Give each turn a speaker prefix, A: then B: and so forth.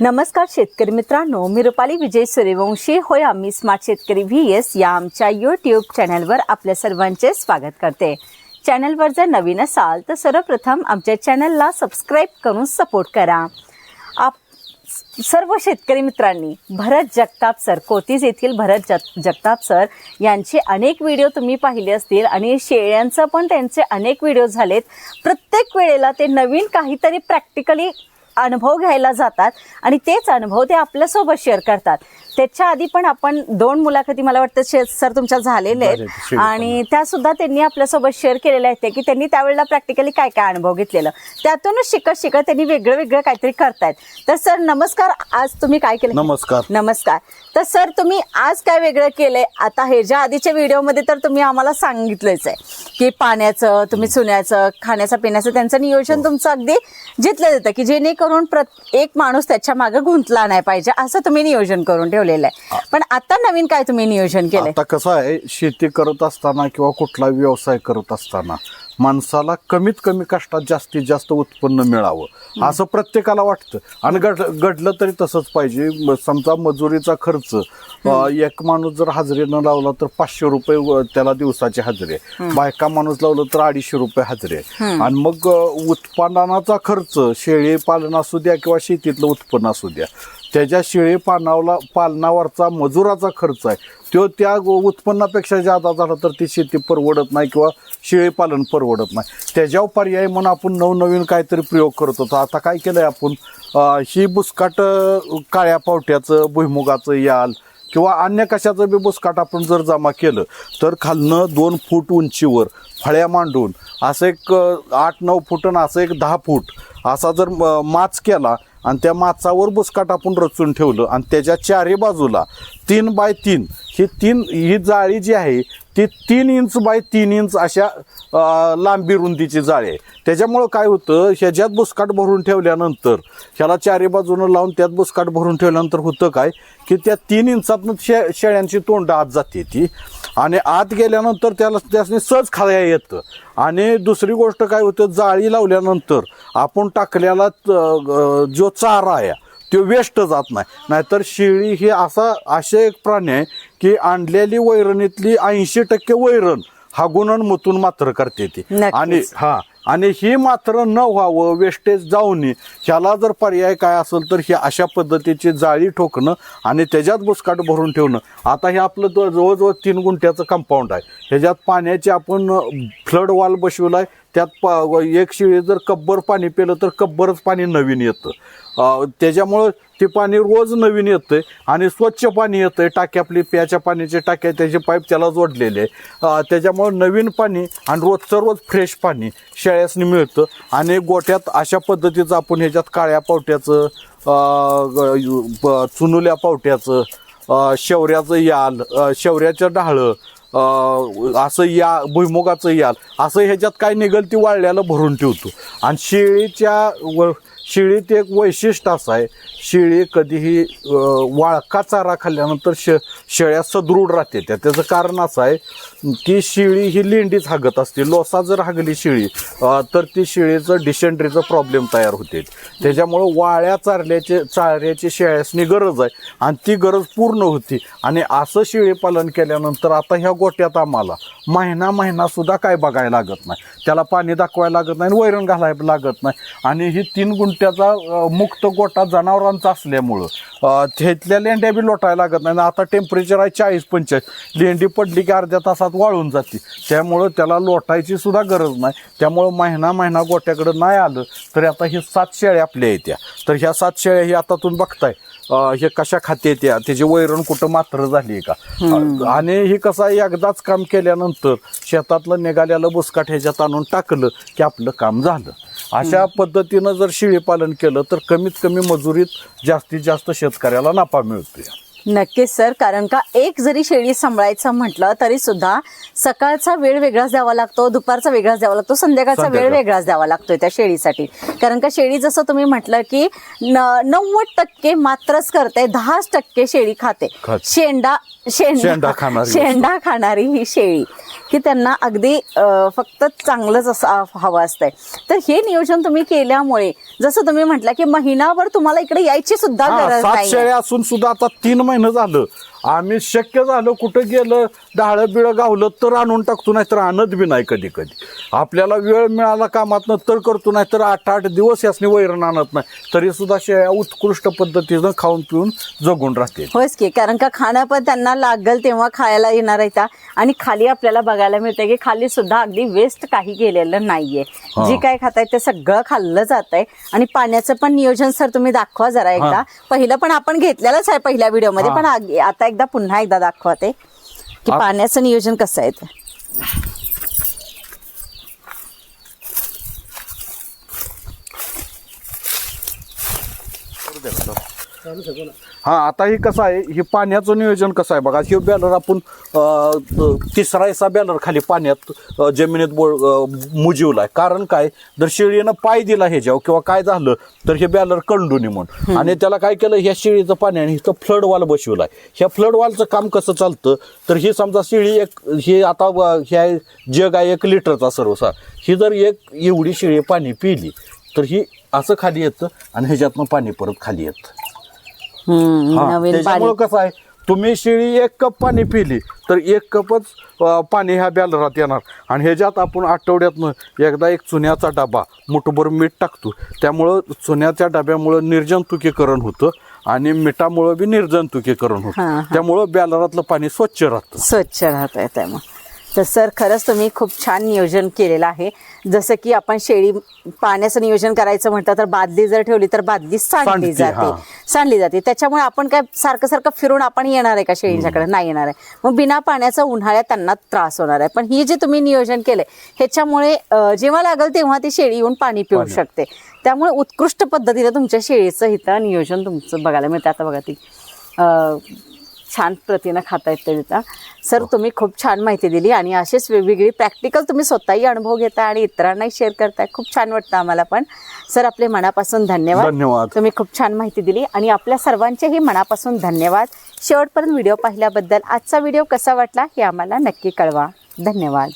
A: नमस्कार शेतकरी मित्रांनो मी रुपाली विजय सूर्यवंशी. होय आम्ही स्मार्ट शेतकरी व्ही एस या आमच्या यूट्यूब चॅनलवर आपल्या सर्वांचे स्वागत करते. चॅनलवर जर नवीन असाल तर सर्वप्रथम आमच्या चॅनलला सबस्क्राईब करून सपोर्ट करा. आप सर्व शेतकरी मित्रांनी भरत जगताप सर कोतीज येथील भरत जग जगताप सर यांचे अनेक व्हिडिओ तुम्ही पाहिले असतील आणि शेळ्यांचं पण त्यांचे अनेक व्हिडिओ झालेत. प्रत्येक वेळेला ते नवीन काहीतरी प्रॅक्टिकली अनुभव घ्यायला जातात आणि तेच अनुभव ते आपल्यासोबत शेअर करतात. त्याच्या आधी पण आपण दोन मुलाखती मला वाटतं शे सर तुमच्या झालेल्या आहेत.
B: शेअर
A: आणि त्या सुद्धा त्यांनी आपल्यासोबत शेअर केलेल्या आहेत की त्यांनी त्यावेळेला प्रॅक्टिकली काय काय अनुभव घेतलेलं. त्यातूनच शिकत शिकत त्यांनी वेगळं वेगळं काहीतरी करतायत. तर सर नमस्कार. आज तुम्ही काय केलं?
B: नमस्कार.
A: नमस्कार. तर सर तुम्ही आज काय वेगळं केलंय? आता हे ज्या आधीच्या व्हिडिओमध्ये तर तुम्ही आम्हाला सांगितलंच आहे. की पाण्याचं तुम्ही चुन्याचं खाण्याचं पिण्याचं त्यांचं नियोजन तुमचं अगदी जिथलं जातं की जेणेकरून एक माणूस त्याच्यामागे गुंतला नाही पाहिजे असं तुम्ही नियोजन करून ठेवलेलं आहे. पण आता नवीन काय तुम्ही नियोजन केलंय?
B: आता कसं आहे शेती करत असताना किंवा कुठला व्यवसाय करत असताना माणसाला कमीत कमी कष्टात जास्तीत जास्त उत्पन्न मिळावं असं प्रत्येकाला वाटतं. आणि घड घडलं तरी तसंच पाहिजे. समजा मजुरीचा खर्च एक माणूस जर हजेरीनं लावला तर पाचशे रुपये त्याला दिवसाची हजेरी आहे. बायका माणूस लावलं तर अडीचशे रुपये हजेरी आहे. आणि मग उत्पादनाचा खर्च शेळी पालन असू द्या किंवा शेतीतलं उत्पन्न असू द्या त्याच्या शेळी पानावला पालनावरचा मजुराचा खर्च आहे. तो त्या उत्पन्नापेक्षा जादा झाला तर ती शेती परवडत नाही किंवा शेळी पालन परवडत नाही. त्याच्यावर पर्याय म्हणून आपण नवनवीन काहीतरी प्रयोग करत होतो. आता काय केलं आहे आपण ही बुसकाट काळ्या पावट्याचं भुईमुगाचं याल किंवा अन्य कशाचं बी बुसकाट आपण जर जमा केलं तर खालनं दोन फूट उंचीवर फळ्या मांडून असं एक आठ नऊ फूट आणि असं एक दहा फूट असा जर माच केला आणि त्या माचावर बुसकाट आपण रचून ठेवलं आणि त्याच्या चारी बाजूला तीन बाय तीन ही तीन ही जाळी जी आहे ती तीन इंच बाय तीन इंच अशा लांबी रुंदीची जाळी आहे. त्याच्यामुळं काय होतं ह्याच्यात बुसकाट भरून ठेवल्यानंतर ह्याला चारी बाजूनं लावून त्यात बुसकाट भरून ठेवल्यानंतर होतं काय की त्या तीन इंचातनं शे शेळ्यांची तोंड आत जाते ती. आणि आत गेल्यानंतर त्याला त्यासनी सहज खाया येतं. आणि दुसरी गोष्ट काय होतं जाळी लावल्यानंतर आपण टाकलेला जो चारा आहे तो वेस्ट जात नाही. नाहीतर शेळी ही असा असे एक प्राणी आहे की आणलेली वैरणीतली ऐंशी टक्के वैरण हागून आणि मुतून मात्र करते ती. आणि हा आणि ही मात्र न व्हावं वेस्टेज जाऊ नये ह्याला जर पर्याय काय असेल तर ही अशा पद्धतीची जाळी ठोकणं आणि त्याच्यात बुसकाट भरून ठेवणं. आता हे आपलं जवळजवळ तीन गुंठ्याचं कंपाऊंड आहे. ह्याच्यात पाण्याची आपण फ्लड वॉल बसवलाय त्यात प- एक शिळी जर कब्बर पाणी पेलं तर कब्बरच पाणी नवीन येतं त्याच्यामुळं ते पाणी रोज नवीन येतंय आणि स्वच्छ पाणी येतं टाकी आपली प्याच्या पाण्याचे टाक्या त्याचे पाईप त्याला जोडलेले आहे. त्याच्यामुळं नवीन पाणी आणि रोजचं रोज फ्रेश पाणी शेळ्यासनी मिळतं आणि गोट्यात अशा पद्धतीचं आपण ह्याच्यात काळ्या पावट्याचं ग- चुनुल्या पावट्याचं शेवऱ्याचं याल शेवऱ्याचं डाळं असं या भुईमुगाचं याल असं ह्याच्यात काय निघल ती वाळल्याला भरून ठेवतो. आणि शेळीच्या व शेळीत एक वैशिष्ट्य असं आहे शेळी कधीही वाळका चारा खाल्ल्यानंतर शे शेळ्या सदृढ राहते. त्या त्याचं कारण असं आहे की शेळी ही लेंडीच हागत असते. लोसा जर हागली शेळी तर ती शेळीचं डिसेंट्रीचं प्रॉब्लेम तयार होते. त्याच्यामुळं वाळ्या चारल्याचे चाऱ्याची शेळ्यासनी गरज आहे आणि ती गरज पूर्ण होती. आणि असं शेळी पालन केल्यानंतर आता ह्या गोट्यात आम्हाला महिना महिना सुद्धा काय बघायला लागत नाही. त्याला पाणी दाखवायला लागत नाही आणि वैरण घालायला लागत नाही. आणि ही तीन अं, मुक्त गोटा जनावरांचा असल्यामुळं अं, त्यातल्या लेंड्या बी लोटायला लागत नाही. आता टेम्परेचर आहे चाळीस पंचेचाळीस. लेंडी पडली की अर्ध्या तासात वाळून जाते. त्यामुळं त्याला लोटायची सुद्धा गरज नाही. त्यामुळं महिना महिना गोट्याकडं नाही आलं तरी आता ही सात शेळ्या आपल्या येत्या. तर ह्या सात शेळ्या ही आता तुम्ही बघताय अं, हे कशा खाते त्या त्याची वैरण कुठं मात्र झाली का? आणि ही कसं आहे, एकदाच काम केल्यानंतर शेतातलं निघालेलं बुसकाट ह्याच्यात आणून टाकलं की आपलं काम झालं. अशा पद्धतीनं जर शेळी पालन केलं तर कमीत कमी मजुरीत जास्तीत जास्त शेतकऱ्याला नफा मिळतोय
A: नक्कीच सर कारण का एक जरी शेळी सांभाळायचं म्हटलं तरी सुद्धा सकाळचा वेळ वेगळाच द्यावा लागतो दुपारचा वेगळाच द्यावा लागतो संध्याकाळचा वेळ. वेगळाच द्यावा लागतोय त्या शेळीसाठी कारण का शेळी जसं तुम्ही म्हटलं की नव्वद टक्के मात्रच करते दहाच टक्के शेळी खाते. शेंडा
B: शेंडा खाणारी
A: शेंडा खाणारी ही शेळी की त्यांना अगदी फक्त चांगलंच असं हवं असतंय. तर हे नियोजन तुम्ही केल्यामुळे जसं तुम्ही म्हटलं की महिनाभर तुम्हाला इकडे यायची सुद्धा गरज नाही
B: शेळ्या असून सुद्धा आता तीन महिने झालं. आम्ही शक्य झालं कुठं गेलं डाळं बिळं गावलं तर आणून टाकतो नाही तर आणत बी नाही कधी कधी. आपल्याला वेळ मिळाला कामातनं तर करतो नाही तर आठ आठ दिवस यासनी वैरण आणत नाही. तरी सुद्धा शेळ्या उत्कृष्ट पद्धतीनं खाऊन पिऊन जगून राहते.
A: होयच की कारण का खाणं पण त्यांना लागल तेव्हा खायला येणार आहे त्या आणि खाली आपल्याला बघायला मिळतंय की खाली सुद्धा अगदी वेस्ट काही गेलेलं नाहीये. जे काय खाताय ते सगळं खाल्लं जात आहे आणि पाण्याचं पण नियोजन सर तुम्ही दाखवा जरा एकदा. पहिलं पण आपण घेतलेलंच आहे पहिल्या व्हिडिओमध्ये. पण आता एकदा पुन्हा एकदा दाखवा ते की पाण्याचं नियोजन कसं आहे ते.
B: हा आता हे कसं आहे हे पाण्याचं नियोजन कसं आहे बघा हे बॅलर आपण तिसरा ऐसा बॅलर खाली पाण्यात जमिनीत बोळ अं, मुजिवलाय. कारण काय जर शेळीनं पाय दिला ह्याच्यावर किंवा काय झालं तर हे बॅलर कंडून म्हणून. आणि त्याला काय केलं ह्या शेळीचं पाण्याने इथं फ्लड वाल बसवलाय. ह्या फ्लड वालचं काम कसं चालतं तर ही समजा शेळी एक हे आता ह्या जग आहे एक लिटरचा सर्वसा. ही जर एक एवढी शेळी पाणी पिली तर ही असं खाली येतं आणि ह्याच्यातनं पाणी परत खाली येतं.
A: हम्म,
B: हा,
A: नवीन
B: त्याच्यामुळं
A: पाणी
B: कसं आहे तुम्ही शेळी एक कप पाणी पिली तर एक कपच अं, पाणी ह्या बॅलरात येणार. आणि ह्याच्यात आपण आठवड्यातनं एकदा एक चुन्याचा डबा मुठभर मीठ टाकतो. त्यामुळं चुन्याच्या डब्यामुळं निर्जंतुकीकरण होतं आणि मिठामुळं बी निर्जंतुकीकरण
A: हा,
B: होतं.
A: हा.
B: त्यामुळं बॅलरातलं पाणी स्वच्छ राहतं.
A: स्वच्छ राहत आहे त्यामुळे. तर सर खरंच तुम्ही खूप छान नियोजन केलेलं आहे. जसं की आपण शेळी पाण्याचं नियोजन करायचं म्हटलं तर बादली जर ठेवली तर बादली सांडली जाते. सांडली जाते. त्याच्यामुळे आपण काय सारखं सारखं फिरून आपण येणार आहे का शेळींच्याकडे? नाही येणार आहे. मग बिना पाण्याचा उन्हाळ्यात त्यांना त्रास होणार आहे. पण ही जे तुम्ही नियोजन केलंय ह्याच्यामुळे जेव्हा लागेल तेव्हा ती शेळी येऊन पाणी पिऊ. शकते. त्यामुळे उत्कृष्ट पद्धतीने तुमच्या शेळीचं इथं नियोजन तुमचं बघायला मिळतं. आता बघा ती छान प्रतीनं खाता येते सर तुम्ही खूप छान माहिती दिली आणि अशीच वेगवेगळी प्रॅक्टिकल तुम्ही स्वतःही अनुभव घेताय आणि इतरांनाही शेअर करताय. खूप छान वाटतं आम्हाला पण. सर आपले मनापासून धन्यवाद.
B: धन्यवाद.
A: तुम्ही खूप छान माहिती दिली आणि आपल्या सर्वांचेही मनापासून धन्यवाद. शेवटपर्यंत व्हिडिओ पाहिल्याबद्दल आजचा व्हिडिओ कसा वाटला हे आम्हाला नक्की कळवा. धन्यवाद.